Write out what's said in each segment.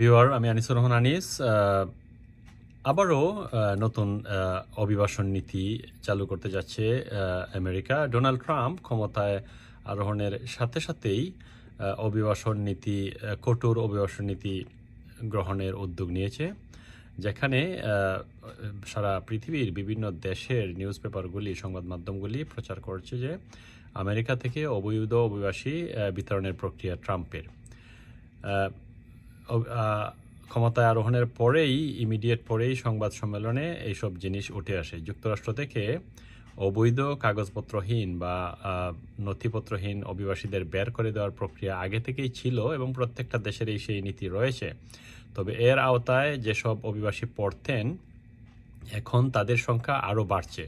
Beware আমি আনিসুর রহমান আনিস আবারও নতুন অভিবাসন নীতি চালু করতে যাচ্ছে আমেরিকা। ডোনাল্ড ট্রাম্প ক্ষমতায় আরোহণের সাথে সাথেই অভিবাসন নীতি কঠোর অভিবাসন নীতি গ্রহণের উদ্যোগ নিয়েছে, যেখানে সারা পৃথিবীর বিভিন্ন দেশের নিউজ পেপারগুলি সংবাদ মাধ্যমগুলি প্রচার করছে যে, আমেরিকা থেকে অবৈধ অভিবাসী বিতরণের প্রক্রিয়া ট্রাম্পের। ক্ষমতায় আরোহণের পরেই ইমিডিয়েট পরেই সংবাদ সম্মেলনে এইসব জিনিস উঠে আসে। যুক্তরাষ্ট্র থেকে অবৈধ কাগজপত্রহীন বা নথিপত্রহীন অভিবাসীদের বের করে দেওয়ার প্রক্রিয়া আগে থেকেই ছিল এবং প্রত্যেকটা দেশেরই সেই নীতি রয়েছে। তবে এর আওতায় যেসব অভিবাসী পড়তেন, এখন তাদের সংখ্যা আরও বাড়ছে।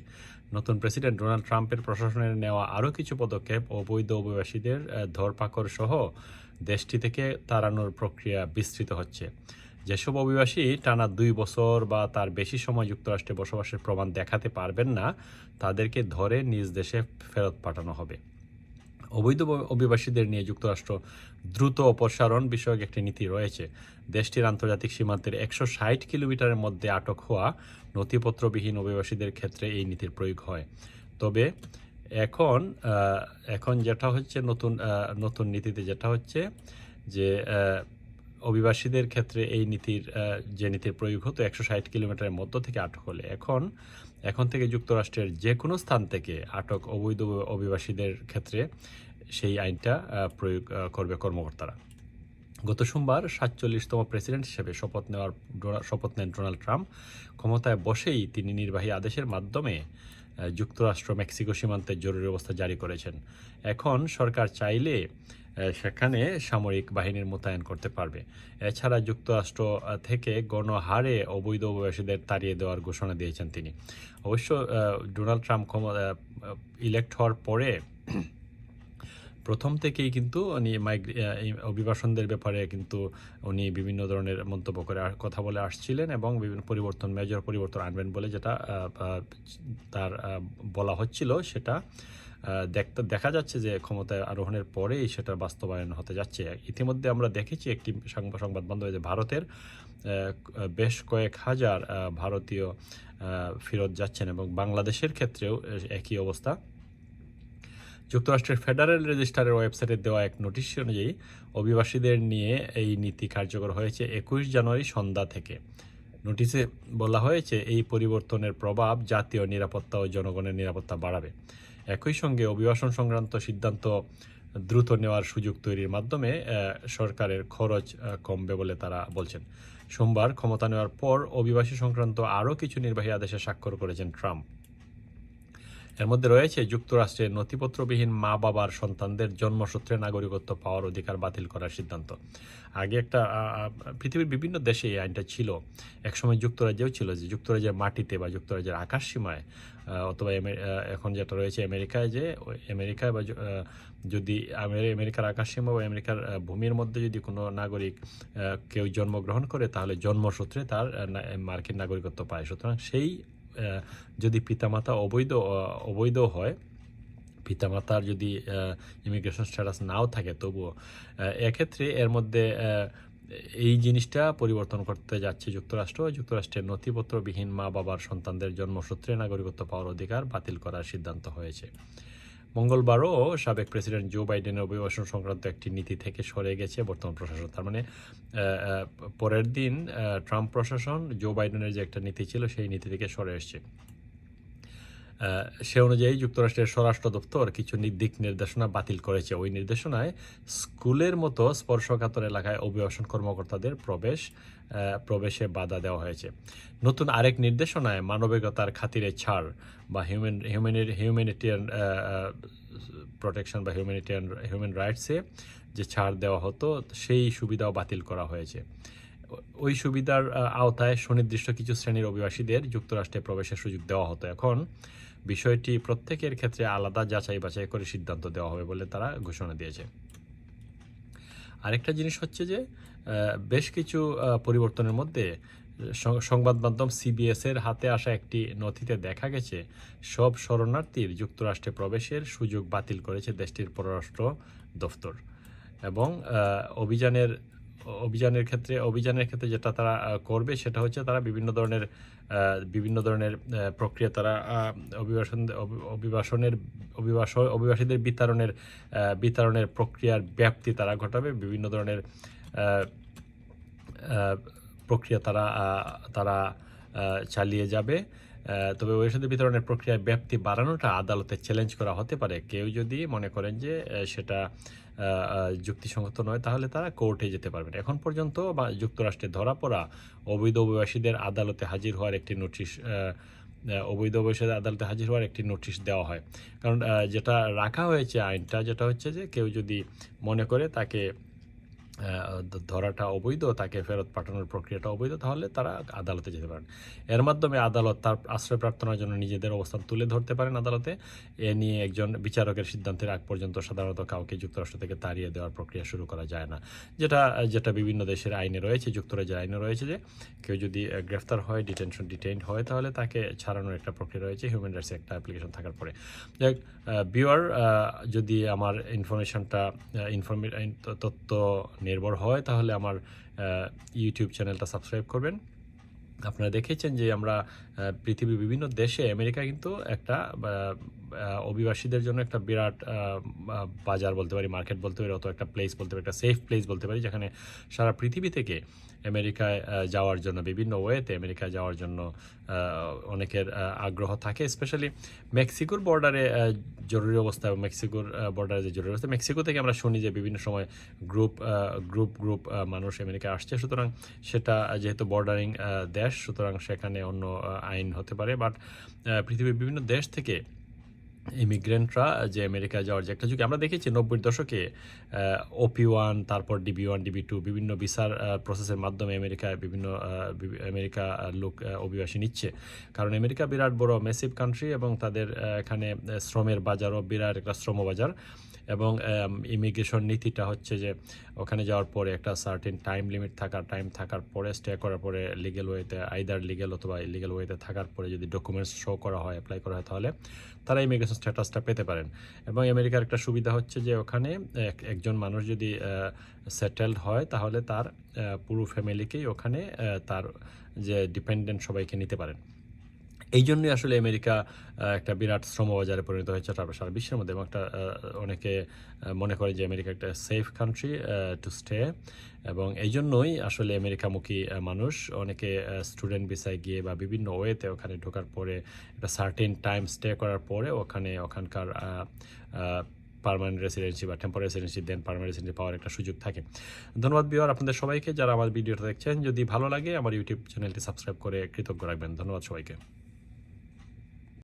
নতুন প্রেসিডেন্ট ডোনাল্ড ট্রাম্পের প্রশাসনের নেওয়া আরও কিছু পদক্ষেপ অবৈধ অভিবাসীদের ধরপাকড় সহ দেশটি থেকে তাড়ানোর প্রক্রিয়া বিস্তৃত হচ্ছে। যেসব অভিবাসী টানা দুই বছর বা তার বেশি সময় যুক্তরাষ্ট্রে বসবাসের প্রমাণ দেখাতে পারবেন না, তাদেরকে ধরে নিজ দেশে ফেরত পাঠানো হবে। অবৈধ অভিবাসীদের নিয়ে যুক্তরাষ্ট্র দ্রুত অপসারণ বিষয়ক একটি নীতি রয়েছে। দেশটির আন্তর্জাতিক সীমান্তের একশো ষাট কিলোমিটারের মধ্যে আটক হওয়া নথিপত্রবিহীন অভিবাসীদের ক্ষেত্রে এই নীতির প্রয়োগ হয়। তবে এখন এখন যেটা হচ্ছে নতুন নতুন নীতিতে যেটা হচ্ছে যে অভিবাসীদের ক্ষেত্রে এই নীতির যে নীতির প্রয়োগ হতো একশো ষাট কিলোমিটারের মধ্য থেকে আটক হলে, এখন এখন থেকে যুক্তরাষ্ট্রের যে কোনো স্থান থেকে আটক অবৈধ অভিবাসীদের ক্ষেত্রে সেই আইনটা প্রয়োগ করবে কর্মকর্তারা। গত সোমবার সাতচল্লিশতম প্রেসিডেন্ট হিসেবে শপথ নেওয়ার শপথ নেন ডোনাল্ড ট্রাম্প। ক্ষমতায় বসেই তিনি নির্বাহী আদেশের মাধ্যমে যুক্তরাষ্ট্র, মেক্সিকো সীমান্তে জরুরি অবস্থা জারি করেছেন। এখন সরকার চাইলে সেখানে সামরিক বাহিনীর মোতায়েন করতে পারবে। এছাড়া যুক্তরাষ্ট্র থেকে গণহারে অবৈধ অভিবাসীদের তাড়িয়ে দেওয়ার ঘোষণা দিয়েছেন তিনি। অবশ্য ডোনাল্ড ট্রাম্প ইলেক্ট হওয়ার পরে প্রথম থেকেই কিন্তু উনি মাইগ্রে- অভিবাসনদের ব্যাপারে কিন্তু উনি বিভিন্ন ধরনের মন্তব্য করে কথা বলে আসছিলেন এবং বিভিন্ন পরিবর্তন মেজর পরিবর্তন আনবেন বলে যেটা তার বলা হচ্ছিল সেটা দেখতে, দেখা যাচ্ছে যে ক্ষমতায় আরোহণের পরেই সেটা বাস্তবায়ন হতে যাচ্ছে। ইতিমধ্যে আমরা দেখেছি একটি সংবাদ বন্ধ হয়েছে ভারতের বেশ কয়েক হাজার ভারতীয় ফেরত যাচ্ছেন এবং বাংলাদেশের ক্ষেত্রেও একই অবস্থা। যুক্তরাষ্ট্রের ফেডারেল রেজিস্ট্রারের ওয়েবসাইটে দেওয়া এক নোটিশ অনুযায়ী অভিবাসীদের নিয়ে এই নীতি কার্যকর হয়েছে একুশ জানুয়ারি সন্ধ্যা থেকে। নোটিশে বলা হয়েছে, এই পরিবর্তনের প্রভাব জাতীয় নিরাপত্তা ও জনগণের নিরাপত্তা বাড়াবে। একই সঙ্গে অভিবাসন সংক্রান্ত সিদ্ধান্ত দ্রুত নেওয়ার সুযোগ তৈরির মাধ্যমে সরকারের খরচ কমবে বলে তারা বলছেন। সোমবার ক্ষমতা নেওয়ার পর অভিবাসী সংক্রান্ত আরও কিছু নির্বাহী আদেশে স্বাক্ষর করেছেন ট্রাম্প। এর মধ্যে রয়েছে যুক্তরাষ্ট্রের নথিপত্রবিহীন মা বাবার সন্তানদের জন্মসূত্রে নাগরিকত্ব পাওয়ার অধিকার বাতিল করার সিদ্ধান্ত। আগে একটা পৃথিবীর বিভিন্ন দেশে এই আইনটা ছিল। একসময় যুক্তরাজ্যেও ছিল যে যুক্তরাজ্যের মাটিতে বা যুক্তরাজ্যের আকাশ সীমায় অথবা এখন যেটা রয়েছে আমেরিকায় যে আমেরিকায় বা যদি আমেরিকার আকাশ সীমা বা আমেরিকার ভূমির মধ্যে যদি কোনো নাগরিক কেউ জন্মগ্রহণ করে, তাহলে জন্মসূত্রে তার মার্কিন নাগরিকত্ব পায়। সুতরাং সেই যদি পিতামাতা অবৈধ অবৈধ হয়, পিতামাতার যদি ইমিগ্রেশন স্ট্যাটাস নাও থাকে, তবুও এক্ষেত্রে এর মধ্যে এই জিনিসটা পরিবর্তন করতে যাচ্ছে যুক্তরাষ্ট্র। যুক্তরাষ্ট্রের নথিপত্রবিহীন মা বাবার সন্তানদের জন্মসূত্রে নাগরিকত্ব পাওয়ার অধিকার বাতিল করার সিদ্ধান্ত হয়েছে। মঙ্গলবারও সাবেক প্রেসিডেন্ট জো বাইডেনের অভিবাসন সংক্রান্ত একটি নীতি থেকে সরে গেছে বর্তমান প্রশাসন। তার মানে পরের দিন ট্রাম্প প্রশাসন জো বাইডেনের যে একটা নীতি ছিল, সেই নীতি থেকে সরে এসছে। সে অনুযায়ী যুক্তরাষ্ট্রের স্বরাষ্ট্র দপ্তর কিছু দিক নির্দেশনা বাতিল করেছে। ওই নির্দেশনায় স্কুলের মতো স্পর্শকাতর এলাকায় অভিবাসন কর্মকর্তাদের প্রবেশ প্রবেশে বাধা দেওয়া হয়েছে। নতুন আরেক নির্দেশনায় মানবিকতার খাতিরে ছাড় বা হিউম্যান হিউম্যানের হিউম্যানিটিয়ান প্রোটেকশন বা হিউম্যানিটিয়ান হিউম্যান রাইটসে যে ছাড় দেওয়া হতো, সেই সুবিধাও বাতিল করা হয়েছে। ওই সুবিধার আওতায় সুনির্দিষ্ট কিছু শ্রেণির অভিবাসীদের যুক্তরাষ্ট্রে প্রবেশের সুযোগ দেওয়া হতো। এখন বিষয়টি প্রত্যেকের ক্ষেত্রে আলাদা, যাচাই বাছাই করে সিদ্ধান্ত দেওয়া হবে বলে তারা ঘোষণা দিয়েছে। আরেকটা জিনিস হচ্ছে যে বেশ কিছু পরিবর্তনের মধ্যে সংবাদ মাধ্যম সিবিএস এর হাতে আসা একটি নথিতে দেখা গেছে, সব শরণার্থীর যুক্তরাষ্ট্রে প্রবেশের সুযোগ বাতিল করেছে দেশটির পররাষ্ট্র দফতর। এবং অভিযানের অভিযানের ক্ষেত্রে অভিযানের ক্ষেত্রে যেটা তারা করবে সেটা হচ্ছে তারা বিভিন্ন ধরনের বিভিন্ন ধরনের প্রক্রিয়া তারা অভিবাসন অভিবাসনের অভিবাসন অভিবাসীদের বিতরণের বিতরণের প্রক্রিয়ার ব্যাপ্তি তারা ঘটাবে। বিভিন্ন ধরনের প্রক্রিয়া তারা তারা চালিয়ে যাবে। তবে ঔষধ বিতরণের প্রক্রিয়ায় ব্যাপ্তি বাড়ানোটা আদালতে চ্যালেঞ্জ করা হতে পারে। কেউ যদি মনে করেন যে সেটা যুক্তিসঙ্গত নয়, তাহলে তারা কোর্টে যেতে পারবেন। এখন পর্যন্ত যুক্তরাষ্ট্রে ধরা পড়া অবৈধ অভিবাসীদের আদালতে হাজির হওয়ার একটি নোটিশ অবৈধ অভিবাসীদের আদালতে হাজির হওয়ার একটি নোটিশ দেওয়া হয়। কারণ যেটা রাখা হয়েছে আইনটা, যেটা হচ্ছে যে, কেউ যদি মনে করে তাকে ধরাটা অবৈধ, তাকে ফেরত পাঠানোর প্রক্রিয়াটা অবৈধ, তাহলে তারা আদালতে যেতে পারেন। এর মাধ্যমে আদালত তার আশ্রয় প্রার্থনার জন্য নিজেদের অবস্থান তুলে ধরতে পারেন আদালতে। এ নিয়ে একজন বিচারকের সিদ্ধান্তের আগ পর্যন্ত সাধারণত কাউকে যুক্তরাষ্ট্র থেকে তাড়িয়ে দেওয়ার প্রক্রিয়া শুরু করা যায় না। যেটা যেটা বিভিন্ন দেশের আইনে রয়েছে, যুক্তরাজ্যের আইনে রয়েছে যে, কেউ যদি গ্রেফতার হয়, ডিটেনশন, ডিটেইনড হয়, তাহলে তাকে ছাড়ানোর একটা প্রক্রিয়া রয়েছে, হিউম্যান রাইটস একটা অ্যাপ্লিকেশন থাকার পরে। যাই বিওয়ার যদি আমার ইনফরমেশনটা ইনফরমে, তথ্য নির্ভর হয় তাহলে আমার ইউটিউব চ্যানেলটা সাবস্ক্রাইব করবেন। আপনারা দেখেছেন যে আমরা পৃথিবীর বিভিন্ন দেশে আমেরিকা কিন্তু একটা অভিবাসীদের জন্য একটা বিরাট বাজার বলতে পারি, মার্কেট বলতে পারি অত একটা প্লেস বলতে পারি, একটা সেফ প্লেস বলতে পারি, যেখানে সারা পৃথিবী থেকে আমেরিকায় যাওয়ার জন্য, বিভিন্ন ওয়েতে আমেরিকায় যাওয়ার জন্য অনেকের আগ্রহ থাকে স্পেশালি মেক্সিকোর বর্ডারে জরুরি অবস্থা মেক্সিকোর বর্ডারে যে জরুরি অবস্থা, মেক্সিকো থেকে আমরা শুনি যে বিভিন্ন সময় গ্রুপ গ্রুপ গ্রুপ মানুষ আমেরিকা আসছে, সুতরাং সেটা যেহেতু বর্ডারিং দেশ, সুতরাং সেখানে অন্য আইন হতে পারে বাট পৃথিবীর বিভিন্ন দেশ থেকে ইমিগ্রেন্টরা যে আমেরিকায় যাওয়ার যে একটা যুগে আমরা দেখেছি নব্বই দশকে ওপি ওয়ান তারপর ডিবি ওয়ান ডিবি টু বিভিন্ন ভিসার প্রসেসের মাধ্যমে আমেরিকায় বিভিন্ন আমেরিকা লোক অভিবাসী নিচ্ছে। কারণ আমেরিকা বিরাট বড় মেসিভ কান্ট্রি এবং তাদের এখানে শ্রমের বাজারও বিরাট একটা শ্রম বাজার। এবং ইমিগ্রেশন নীতিটা হচ্ছে যে, ওখানে যাওয়ার পরে একটা সার্টেন টাইম লিমিট থাকার টাইম থাকার পরে স্টে করার পরে লিগেল ওয়েতে আইদার লিগেল অথবা ইলিগেল ওয়েতে থাকার পরে যদি ডকুমেন্টস শো করা হয় অ্যাপ্লাই করা হয়, তাহলে তারা ইমিগ্রেশন স্ট্যাটাসটা পেতে পারেন। এবং আমেরিকার একটা সুবিধা হচ্ছে যে, ওখানে এক- একজন মানুষ যদি সেটেলড হয়, তাহলে তার পুরো ফ্যামিলিকেই ওখানে তার যে ডিপেন্ডেন্ট সবাইকে নিতে পারেন। এই জন্যই আসলে আমেরিকা একটা বিরাট শ্রমবাজারে পরিণত হয়েছে তারপর সারা বিশ্বের মধ্যে এবং একটা অনেকে মনে করে যে আমেরিকা একটা সেফ কান্ট্রি টু স্টে এবং এই জন্যই আসলে আমেরিকামুখী মানুষ অনেকে স্টুডেন্ট ভিসায় গিয়ে বা বিভিন্ন ওয়েতে ওখানে ঢোকার পরে একটা সার্টেন টাইম স্টে করার পরে ওখানে ওখানকার পারমানেন্ট রেসিডেন্সি বা temporary residency then permanent residency পাওয়ার একটা সুযোগ থাকে। ধন্যবাদ বিহার আপনাদের সবাইকে যারা আমার ভিডিওটা দেখছেন। যদি ভালো লাগে আমার ইউটিউব চ্যানেলটি সাবস্ক্রাইব করে কৃতজ্ঞ রাখবেন। ধন্যবাদ সবাইকে।